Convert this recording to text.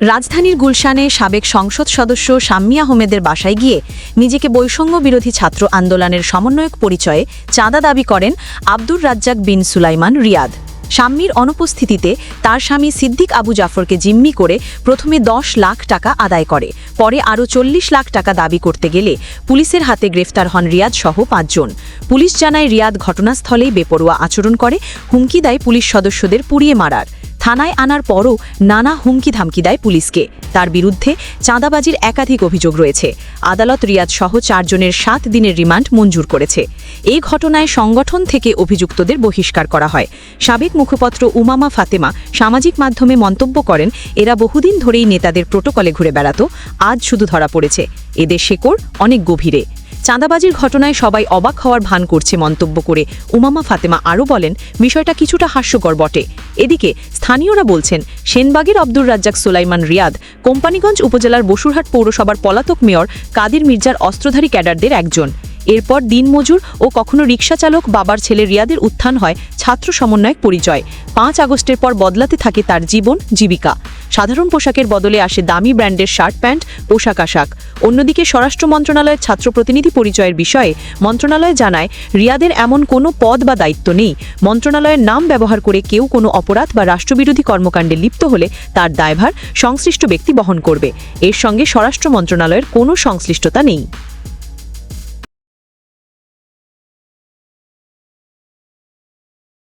রাজধানীর গুলশানে সাবেক সংসদ সদস্য শাম্মী আহমেদের বাসায় গিয়ে নিজেকে বৈষম্য বিরোধী ছাত্র আন্দোলনের সমন্বয়ক পরিচয়ে চাঁদা দাবি করেন আব্দুর রাজ্জাক বিন সুলাইমান রিয়াদ। শাম্মীর অনুপস্থিতিতে তার স্বামী সিদ্দিক আবু জাফরকে জিম্মি করে প্রথমে দশ লাখ টাকা আদায় করে, পরে আরও চল্লিশ লাখ টাকা দাবি করতে গেলে পুলিশের হাতে গ্রেফতার হন রিয়াদ সহ পাঁচজন। পুলিশ জানায়, রিয়াদ ঘটনাস্থলেই বেপরোয়া আচরণ করে, হুমকি দেয় পুলিশ সদস্যদের পুড়িয়ে মারার। থানায় আনার পরও নানা হুমকি ধামকি দেয় পুলিশকে। তার বিরুদ্ধে চাঁদাবাজির একাধিক অভিযোগ রয়েছে। আদালত রিয়াদ সহ চারজনের সাত দিনের রিমান্ড মঞ্জুর করেছে। এই ঘটনায় সংগঠন থেকে অভিযুক্তদের বহিষ্কার করা হয়। সাবেক মুখপত্র উমামা ফাতেমা সামাজিক মাধ্যমে মন্তব্য করেন, এরা বহুদিন ধরেই নেতাদের প্রোটোকলে ঘুরে বেড়াত, আজ শুধু ধরা পড়েছে। এদের শেকড় অনেক গভীরে। চাঁদাবাজির ঘটনায় সবাই অবাক হওয়ার ভান করছে মন্তব্য করে উমামা ফাতেমা আরও বলেন, বিষয়টা কিছুটা হাস্যকর বটে। এদিকে স্থানীয়রা বলছেন, সেনবাগের আব্দুর রাজ্জাক সোলাইমান রিয়াদ, কোম্পানিগঞ্জ উপজেলার বসুরহাট পৌরসভার পলাতক মেয়র কাদির মির্জার অস্ত্রধারী ক্যাডারদের একজন। এরপর দিনমজুর ও কখনো রিক্সা চালক বাবার ছেলে রিয়াদের উত্থান হয় ছাত্র সমন্বয়ক পরিচয়। পাঁচ আগস্টের পর বদলাতে থাকে তার জীবন, জীবিকা। সাধারণ পোশাকের বদলে আসে দামি ব্র্যান্ডের শার্ট প্যান্ট পোশাক আশাক অন্যদিকে স্বরাষ্ট্র মন্ত্রণালয়ের ছাত্র প্রতিনিধি পরিচয়ের বিষয়ে মন্ত্রণালয় জানায়, রিয়াদের এমন কোনো পদ বা দায়িত্ব নেই। মন্ত্রণালয়ের নাম ব্যবহার করে কেউ কোনো অপরাধ বা রাষ্ট্রবিরোধী কর্মকাণ্ডে লিপ্ত হলে তার দায়ভার সংশ্লিষ্ট ব্যক্তি বহন করবে। এর সঙ্গে স্বরাষ্ট্র মন্ত্রণালয়ের কোনো সংশ্লিষ্টতা নেই।